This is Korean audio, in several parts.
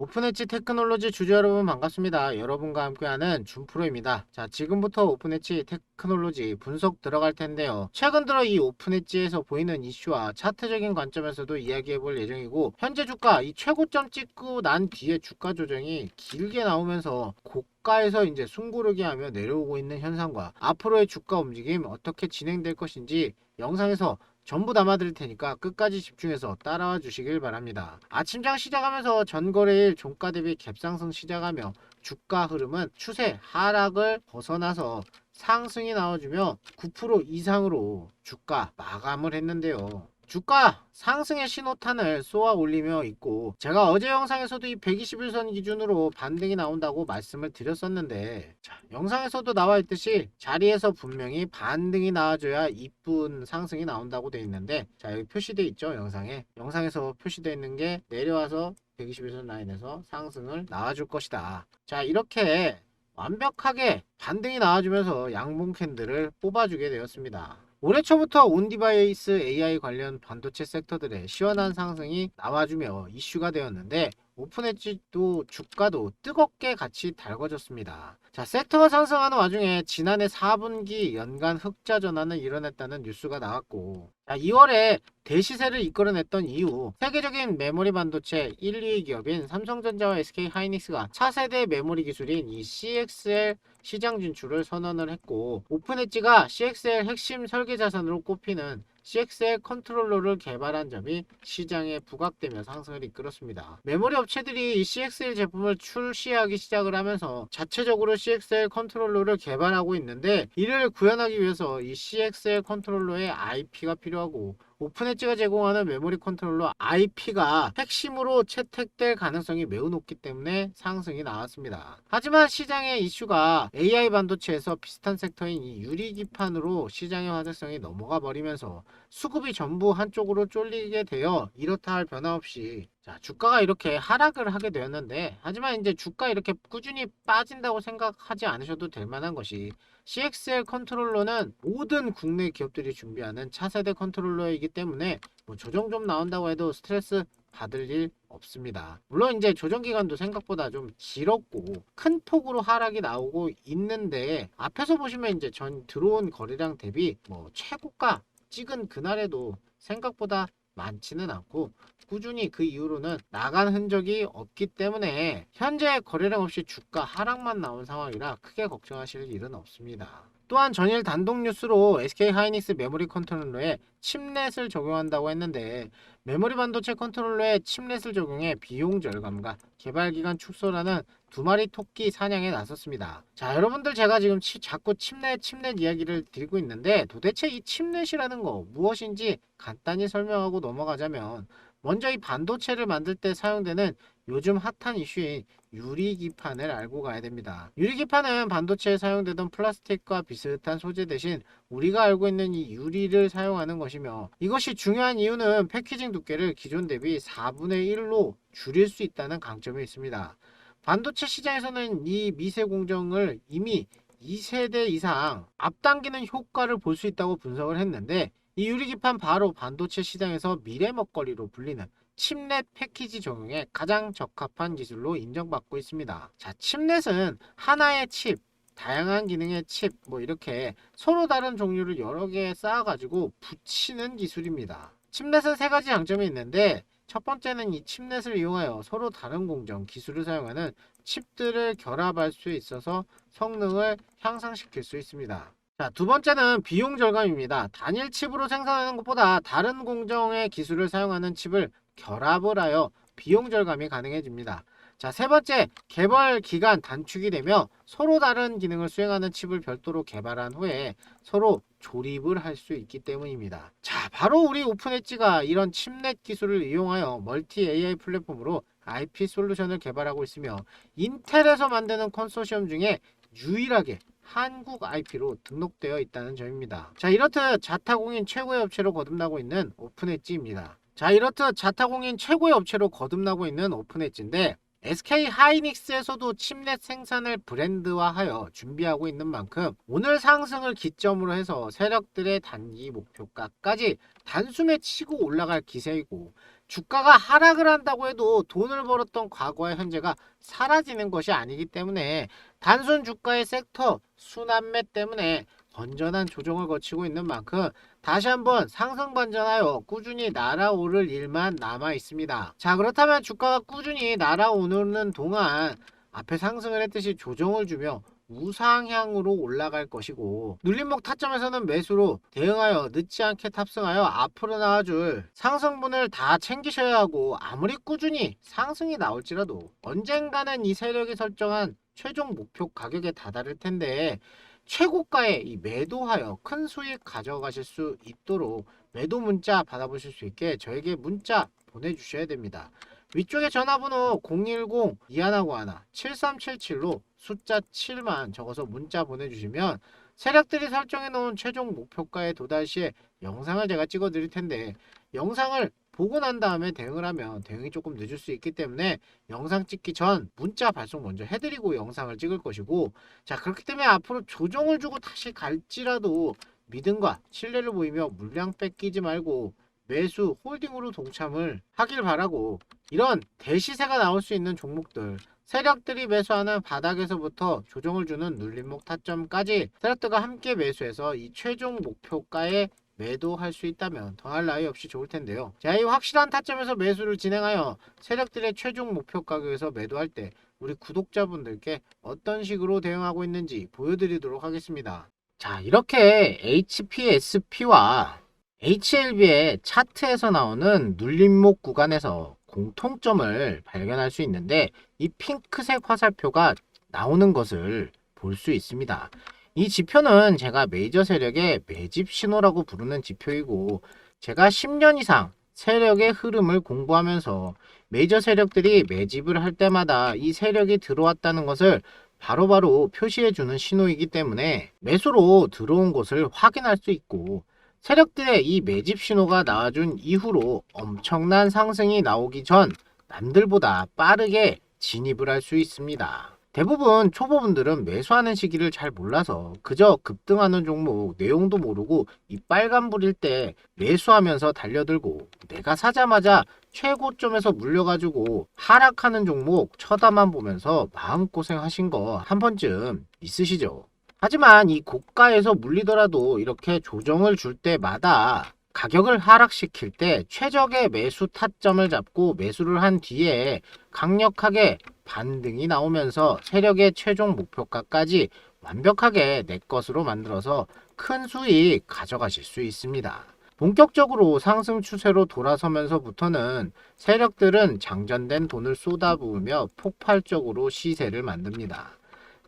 오픈엣지 테크놀로지 주주 여러분 반갑습니다. 여러분과 함께하는 준프로입니다. 자, 지금부터 오픈엣지 테크놀로지 분석 들어갈 텐데요. 최근 들어 이 오픈엣지에서 보이는 이슈와 차트적인 관점에서도 이야기해 볼 예정이고, 현재 주가 이 최고점 찍고 난 뒤에 주가 조정이 길게 나오면서 고 가에서 이제 숨고르기 하며 내려오고 있는 현상과 앞으로의 주가 움직임 어떻게 진행될 것인지 영상에서 전부 담아드릴 테니까 끝까지 집중해서 따라와 주시길 바랍니다. 아침장 시작하면서 전거래일 종가 대비 갭상승 시작하며 주가 흐름은 추세 하락을 벗어나서 상승이 나와주며 9% 이상으로 주가 마감을 했는데요. 주가 상승의 신호탄을 쏘아 올리며 있고 제가 어제 영상에서도 이 121선 기준으로 반등이 나온다고 말씀을 드렸었는데 자, 영상에서도 나와 있듯이 자리에서 분명히 반등이 나와줘야 이쁜 상승이 나온다고 돼 있는데 자 여기 표시돼 있죠 영상에 영상에서 표시되어 있는 게 내려와서 121선 라인에서 상승을 나와줄 것이다 자 이렇게 완벽하게 반등이 나와주면서 양봉 캔들을 뽑아주게 되었습니다. 올해 초부터 온디바이스 AI 관련 반도체 섹터들의 시원한 상승이 나와주며 이슈가 되었는데 오픈엣지도 주가도 뜨겁게 같이 달궈졌습니다. 자, 섹터가 상승하는 와중에 지난해 4분기 연간 흑자 전환을 이뤄냈다는 뉴스가 나왔고 자, 2월에 대시세를 이끌어냈던 이후 세계적인 메모리 반도체 1, 2위 기업인 삼성전자와 SK 하이닉스가 차세대 메모리 기술인 이 CXL 시장 진출을 선언을 했고 오픈엣지가 CXL 핵심 설계 자산으로 꼽히는 CXL 컨트롤러를 개발한 점이 시장에 부각되며 상승을 이끌었습니다. 메모리 업체들이 이 CXL 제품을 출시하기 시작을 하면서 자체적으로 CXL 컨트롤러를 개발하고 있는데 이를 구현하기 위해서 이 CXL 컨트롤러의 IP가 필요하고 오픈엣지가 제공하는 메모리 컨트롤러 IP가 핵심으로 채택될 가능성이 매우 높기 때문에 상승이 나왔습니다. 하지만 시장의 이슈가 AI 반도체에서 비슷한 섹터인 이 유리기판으로 시장의 화제성이 넘어가 버리면서 수급이 전부 한쪽으로 쏠리게 되어 이렇다 할 변화 없이 자, 주가가 이렇게 하락을 하게 되었는데 하지만 이제 주가 이렇게 꾸준히 빠진다고 생각하지 않으셔도 될 만한 것이 CXL 컨트롤러는 모든 국내 기업들이 준비하는 차세대 컨트롤러이기 때문에 뭐 조정 좀 나온다고 해도 스트레스 받을 일 없습니다. 물론 이제 조정 기간도 생각보다 좀 길었고 큰 폭으로 하락이 나오고 있는데 앞에서 보시면 이제 전 들어온 거래량 대비 뭐 최고가 찍은 그날에도 생각보다 많지는 않고 꾸준히 그 이후로는 나간 흔적이 없기 때문에 현재 거래량 없이 주가 하락만 나온 상황이라 크게 걱정하실 일은 없습니다. 또한 전일 단독 뉴스로 SK 하이닉스 메모리 컨트롤러에 칩넷을 적용한다고 했는데 메모리 반도체 컨트롤러에 칩넷을 적용해 비용 절감과 개발 기간 축소라는 두 마리 토끼 사냥에 나섰습니다. 자, 여러분들 제가 지금 치- 자꾸 칩넷 칩넷 이야기를 드리고 있는데 도대체 이 칩넷이라는 거 무엇인지 간단히 설명하고 넘어가자면 먼저 이 반도체를 만들 때 사용되는 요즘 핫한 이슈인 유리기판을 알고 가야 됩니다. 유리기판은 반도체에 사용되던 플라스틱과 비슷한 소재 대신 우리가 알고 있는 이 유리를 사용하는 것이며 이것이 중요한 이유는 패키징 두께를 기존 대비 4분의 1로 줄일 수 있다는 강점이 있습니다. 반도체 시장에서는 이 미세 공정을 이미 2세대 이상 앞당기는 효과를 볼 수 있다고 분석을 했는데 이 유리기판 바로 반도체 시장에서 미래 먹거리로 불리는 칩넷 패키지 적용에 가장 적합한 기술로 인정받고 있습니다. 자, 칩넷은 하나의 칩, 다양한 기능의 칩, 뭐 이렇게 서로 다른 종류를 여러 개 쌓아가지고 붙이는 기술입니다. 칩넷은 세 가지 장점이 있는데 첫 번째는 이 칩넷을 이용하여 서로 다른 공정 기술을 사용하는 칩들을 결합할 수 있어서 성능을 향상시킬 수 있습니다. 자, 두 번째는 비용 절감입니다. 단일 칩으로 생산하는 것보다 다른 공정의 기술을 사용하는 칩을 결합을 하여 비용 절감이 가능해집니다. 자, 세 번째, 개발 기간 단축이 되며 서로 다른 기능을 수행하는 칩을 별도로 개발한 후에 서로 조립을 할 수 있기 때문입니다. 자, 바로 우리 오픈엣지가 이런 칩넷 기술을 이용하여 멀티 AI 플랫폼으로 IP 솔루션을 개발하고 있으며 인텔에서 만드는 컨소시엄 중에 유일하게 한국 IP로 등록되어 있다는 점입니다. 자, 이렇듯 자타공인 최고의 업체로 거듭나고 있는 오픈엣지입니다. 자, 이렇듯 자타공인 최고의 업체로 거듭나고 있는 오픈엣지인데 SK 하이닉스에서도 칩넷 생산을 브랜드화하여 준비하고 있는 만큼 오늘 상승을 기점으로 해서 세력들의 단기 목표가까지 단숨에 치고 올라갈 기세이고 주가가 하락을 한다고 해도 돈을 벌었던 과거의 현재가 사라지는 것이 아니기 때문에 단순 주가의 섹터 순환매 때문에 건전한 조정을 거치고 있는 만큼 다시 한번 상승 반전하여 꾸준히 날아오를 일만 남아 있습니다. 자 그렇다면 주가가 꾸준히 날아오는 동안 앞에 상승을 했듯이 조정을 주며 우상향으로 올라갈 것이고 눌림목 타점에서는 매수로 대응하여 늦지 않게 탑승하여 앞으로 나와줄 상승분을 다 챙기셔야 하고 아무리 꾸준히 상승이 나올지라도 언젠가는 이 세력이 설정한 최종 목표 가격에 다다를 텐데 최고가에 이 매도하여 큰 수익 가져가실 수 있도록 매도 문자 받아보실 수 있게 저에게 문자 보내주셔야 됩니다. 위쪽에 전화번호 010-2191-7377로 숫자 7만 적어서 문자 보내주시면 세력들이 설정해 놓은 최종 목표가에 도달 시에 영상을 제가 찍어 드릴 텐데 영상을 보고 난 다음에 대응을 하면 대응이 조금 늦을 수 있기 때문에 영상 찍기 전 문자 발송 먼저 해드리고 영상을 찍을 것이고 자 그렇기 때문에 앞으로 조정을 주고 다시 갈지라도 믿음과 신뢰를 보이며 물량 뺏기지 말고 매수 홀딩으로 동참을 하길 바라고 이런 대시세가 나올 수 있는 종목들 세력들이 매수하는 바닥에서부터 조정을 주는 눌림목 타점까지 세력들과 함께 매수해서 이 최종 목표가에 매도할 수 있다면 더할 나위 없이 좋을 텐데요. 자, 이 확실한 타점에서 매수를 진행하여 세력들의 최종 목표 가격에서 매도할 때 우리 구독자분들께 어떤 식으로 대응하고 있는지 보여드리도록 하겠습니다. 자, 이렇게 HPSP와 HLB의 차트에서 나오는 눌림목 구간에서 공통점을 발견할 수 있는데 이 핑크색 화살표가 나오는 것을 볼 수 있습니다. 이 지표는 제가 메이저 세력의 매집 신호라고 부르는 지표이고 제가 10년 이상 세력의 흐름을 공부하면서 메이저 세력들이 매집을 할 때마다 이 세력이 들어왔다는 것을 바로바로 표시해 주는 신호이기 때문에 매수로 들어온 것을 확인할 수 있고 세력들의 이 매집 신호가 나와준 이후로 엄청난 상승이 나오기 전 남들보다 빠르게 진입을 할 수 있습니다. 대부분 초보분들은 매수하는 시기를 잘 몰라서 그저 급등하는 종목 내용도 모르고 이 빨간불일 때 매수하면서 달려들고 내가 사자마자 최고점에서 물려가지고 하락하는 종목 쳐다만 보면서 마음고생 하신 거 한 번쯤 있으시죠? 하지만 이 고가에서 물리더라도 이렇게 조정을 줄 때마다 가격을 하락시킬 때 최적의 매수 타점을 잡고 매수를 한 뒤에 강력하게 반등이 나오면서 세력의 최종 목표가까지 완벽하게 내 것으로 만들어서 큰 수익 가져가실 수 있습니다. 본격적으로 상승 추세로 돌아서면서부터는 세력들은 장전된 돈을 쏟아부으며 폭발적으로 시세를 만듭니다.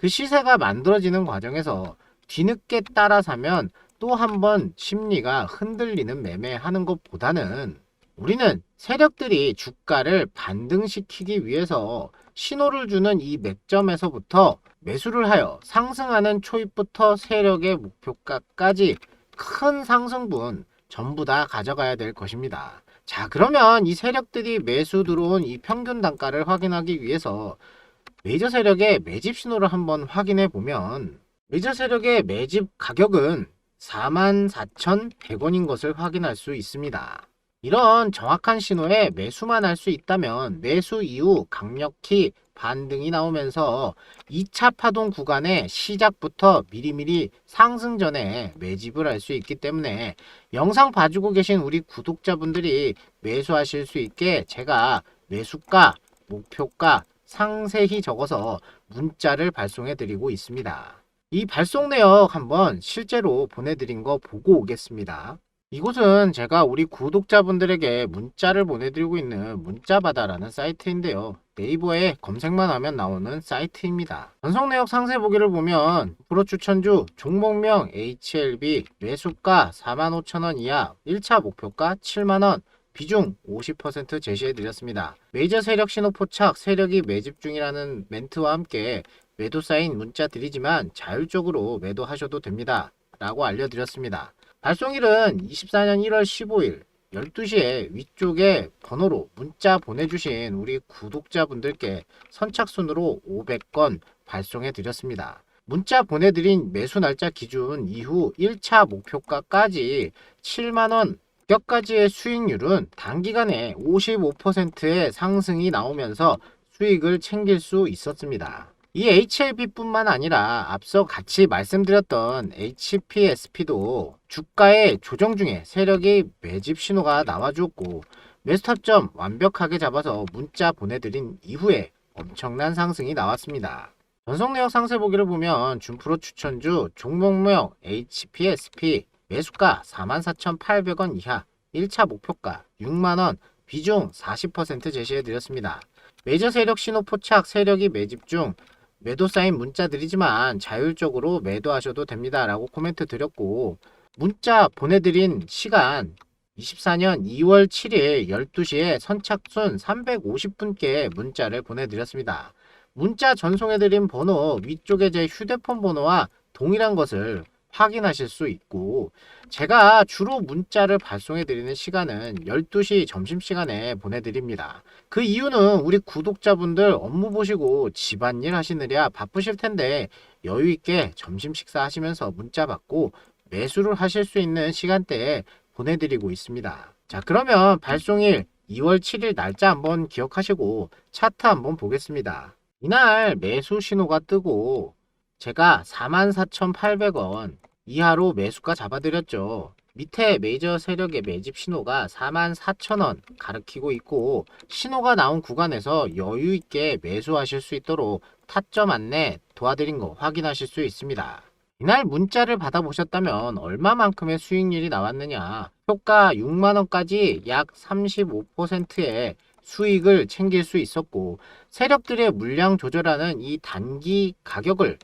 그 시세가 만들어지는 과정에서 뒤늦게 따라 사면 또 한 번 심리가 흔들리는 매매하는 것보다는 우리는 세력들이 주가를 반등시키기 위해서 신호를 주는 이 맥점에서부터 매수를 하여 상승하는 초입부터 세력의 목표가까지 큰 상승분 전부 다 가져가야 될 것입니다. 자, 그러면 이 세력들이 매수 들어온 이 평균 단가를 확인하기 위해서 메이저 세력의 매집 신호를 한번 확인해 보면 메이저 세력의 매집 가격은 44,100원인 것을 확인할 수 있습니다. 이런 정확한 신호에 매수만 할 수 있다면 매수 이후 강력히 반등이 나오면서 2차 파동 구간의 시작부터 미리미리 상승 전에 매집을 할 수 있기 때문에 영상 봐주고 계신 우리 구독자분들이 매수하실 수 있게 제가 매수가, 목표가 상세히 적어서 문자를 발송해 드리고 있습니다. 이 발송 내역 한번 실제로 보내드린 거 보고 오겠습니다. 이곳은 제가 우리 구독자분들에게 문자를 보내드리고 있는 문자바다라는 사이트인데요. 네이버에 검색만 하면 나오는 사이트입니다. 전송 내역 상세 보기를 보면 프로 추천주 종목명 HLB 매수가 45,000원 이하 1차 목표가 7만원 비중 50% 제시해 드렸습니다. 메이저 세력 신호 포착 세력이 매집 중이라는 멘트와 함께 매도 사인 문자 드리지만 자율적으로 매도하셔도 됩니다. 라고 알려드렸습니다. 발송일은 24년 1월 15일 12시에 위쪽에 번호로 문자 보내주신 우리 구독자분들께 선착순으로 500건 발송해 드렸습니다. 문자 보내드린 매수 날짜 기준 이후 1차 목표가까지 7만원 격까지의 수익률은 단기간에 55%의 상승이 나오면서 수익을 챙길 수 있었습니다. 이 HLB뿐만 아니라 앞서 같이 말씀드렸던 HPSP도 주가의 조정 중에 세력이 매집 신호가 나와주었고 매스탑점 완벽하게 잡아서 문자 보내드린 이후에 엄청난 상승이 나왔습니다. 전속 내역 상세 보기를 보면 준프로 추천주 종목명 HPSP 매수가 44,800원 이하 1차 목표가 6만원 비중 40% 제시해 드렸습니다. 메이저 세력 신호 포착 세력이 매집 중 매도 사인 문자 드리지만 자율적으로 매도하셔도 됩니다. 라고 코멘트 드렸고 문자 보내드린 시간 24년 2월 7일 12시에 선착순 350분께 문자를 보내드렸습니다. 문자 전송해드린 번호 위쪽에 제 휴대폰 번호와 동일한 것을 확인하실 수 있고 제가 주로 문자를 발송해 드리는 시간은 12시 점심시간에 보내드립니다. 그 이유는 우리 구독자분들 업무 보시고 집안일 하시느랴 바쁘실 텐데 여유있게 점심 식사 하시면서 문자 받고 매수를 하실 수 있는 시간대에 보내드리고 있습니다. 자 그러면 발송일 2월 7일 날짜 한번 기억하시고 차트 한번 보겠습니다. 이날 매수 신호가 뜨고 제가 44,800원 이하로 매수가 잡아드렸죠. 밑에 메이저 세력의 매집 신호가 44,000원 가리키고 있고 신호가 나온 구간에서 여유 있게 매수하실 수 있도록 타점 안내 도와드린 거 확인하실 수 있습니다. 이날 문자를 받아보셨다면 얼마만큼의 수익률이 나왔느냐 효과 6만원까지 약 35%의 수익을 챙길 수 있었고 세력들의 물량 조절하는 이 단기 가격을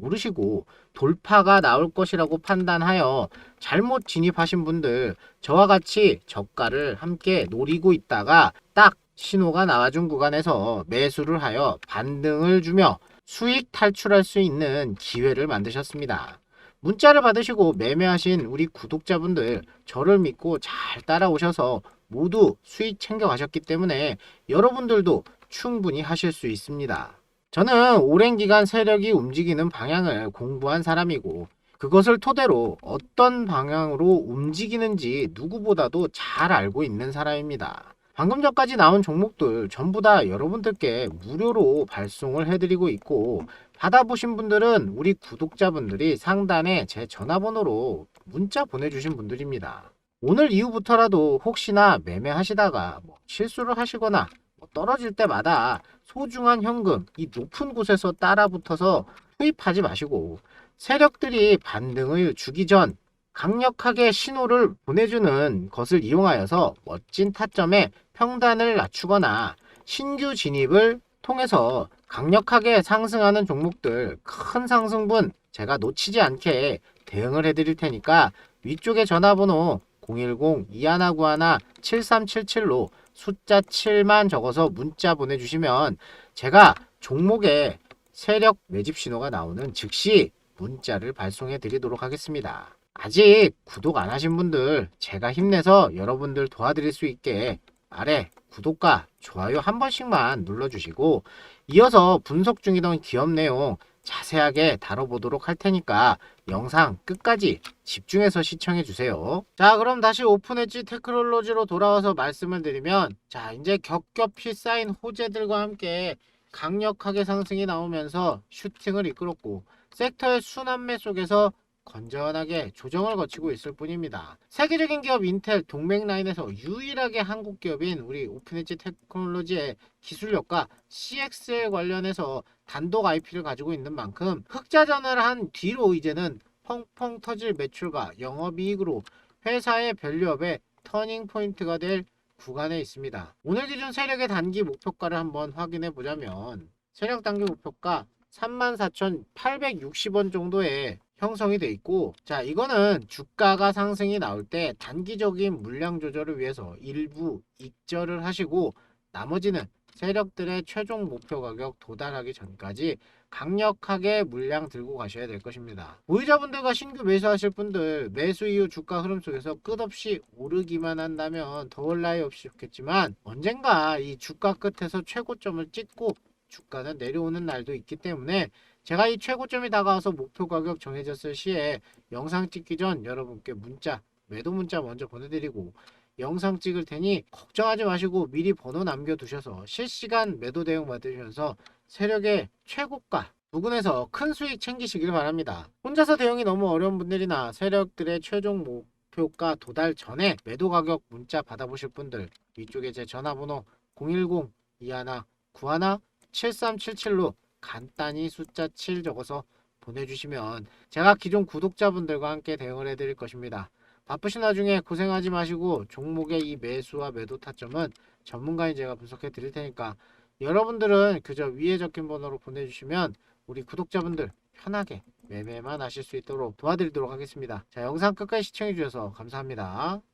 모르시고 돌파가 나올 것이라고 판단하여 잘못 진입하신 분들 저와 같이 저가를 함께 노리고 있다가 딱 신호가 나와준 구간에서 매수를 하여 반등을 주며 수익 탈출할 수 있는 기회를 만드셨습니다. 문자를 받으시고 매매하신 우리 구독자분들 저를 믿고 잘 따라오셔서 모두 수익 챙겨 가셨기 때문에 여러분들도 충분히 하실 수 있습니다. 저는 오랜 기간 세력이 움직이는 방향을 공부한 사람이고 그것을 토대로 어떤 방향으로 움직이는지 누구보다도 잘 알고 있는 사람입니다. 방금 전까지 나온 종목들 전부 다 여러분들께 무료로 발송을 해드리고 있고 받아보신 분들은 우리 구독자분들이 상단에 제 전화번호로 문자 보내주신 분들입니다. 오늘 이후부터라도 혹시나 매매하시다가 뭐 실수를 하시거나 뭐 떨어질 때마다 소중한 현금 이 높은 곳에서 따라붙어서 투입하지 마시고 세력들이 반등을 주기 전 강력하게 신호를 보내주는 것을 이용하여서 멋진 타점에 평단을 낮추거나 신규 진입을 통해서 강력하게 상승하는 종목들 큰 상승분 제가 놓치지 않게 대응을 해드릴 테니까 위쪽에 전화번호 010-2191-7377로 숫자 7만 적어서 문자 보내주시면 제가 종목에 세력 매집 신호가 나오는 즉시 문자를 발송해 드리도록 하겠습니다. 아직 구독 안 하신 분들 제가 힘내서 여러분들 도와드릴 수 있게 아래 구독과 좋아요 한 번씩만 눌러주시고 이어서 분석 중이던 기업 내용 자세하게 다뤄보도록 할 테니까 영상 끝까지 집중해서 시청해 주세요. 자, 그럼 다시 오픈 엣지 테크놀로지로 돌아와서 말씀을 드리면 자, 이제 겹겹이 쌓인 호재들과 함께 강력하게 상승이 나오면서 슈팅을 이끌었고 섹터의 순환매 속에서 건전하게 조정을 거치고 있을 뿐입니다. 세계적인 기업 인텔 동맹 라인에서 유일하게 한국 기업인 우리 오픈엣지 테크놀로지의 기술력과 CX에 관련해서 단독 IP를 가지고 있는 만큼 흑자전을 한 뒤로 이제는 펑펑 터질 매출과 영업이익으로 회사의 밸류업의 터닝 포인트가 될 구간에 있습니다. 오늘 기준 세력의 단기 목표가를 한번 확인해 보자면 세력 단기 목표가 34,860원 정도에 형성이 돼 있고 자 이거는 주가가 상승이 나올 때 단기적인 물량 조절을 위해서 일부 익절을 하시고 나머지는 세력들의 최종 목표 가격 도달하기 전까지 강력하게 물량 들고 가셔야 될 것입니다. 보유자분들과 신규 매수하실 분들 매수 이후 주가 흐름 속에서 끝없이 오르기만 한다면 더울 나위 없이 좋겠지만 언젠가 이 주가 끝에서 최고점을 찍고 주가는 내려오는 날도 있기 때문에 제가 이 최고점이 다가와서 목표 가격 정해졌을 시에 영상 찍기 전 여러분께 문자 매도 문자 먼저 보내드리고 영상 찍을 테니 걱정하지 마시고 미리 번호 남겨두셔서 실시간 매도 대응 받으시면서 세력의 최고가 부근에서 큰 수익 챙기시길 바랍니다. 혼자서 대응이 너무 어려운 분들이나 세력들의 최종 목표가 도달 전에 매도 가격 문자 받아보실 분들 위쪽에 제 전화번호 010-2191-9377로 간단히 숫자 7 적어서 보내주시면 제가 기존 구독자분들과 함께 대응을 해드릴 것입니다. 바쁘신 와중에 고생하지 마시고 종목의 이 매수와 매도 타점은 전문가인 제가 분석해 드릴 테니까 여러분들은 그저 위에 적힌 번호로 보내주시면 우리 구독자분들 편하게 매매만 하실 수 있도록 도와드리도록 하겠습니다. 자 영상 끝까지 시청해 주셔서 감사합니다.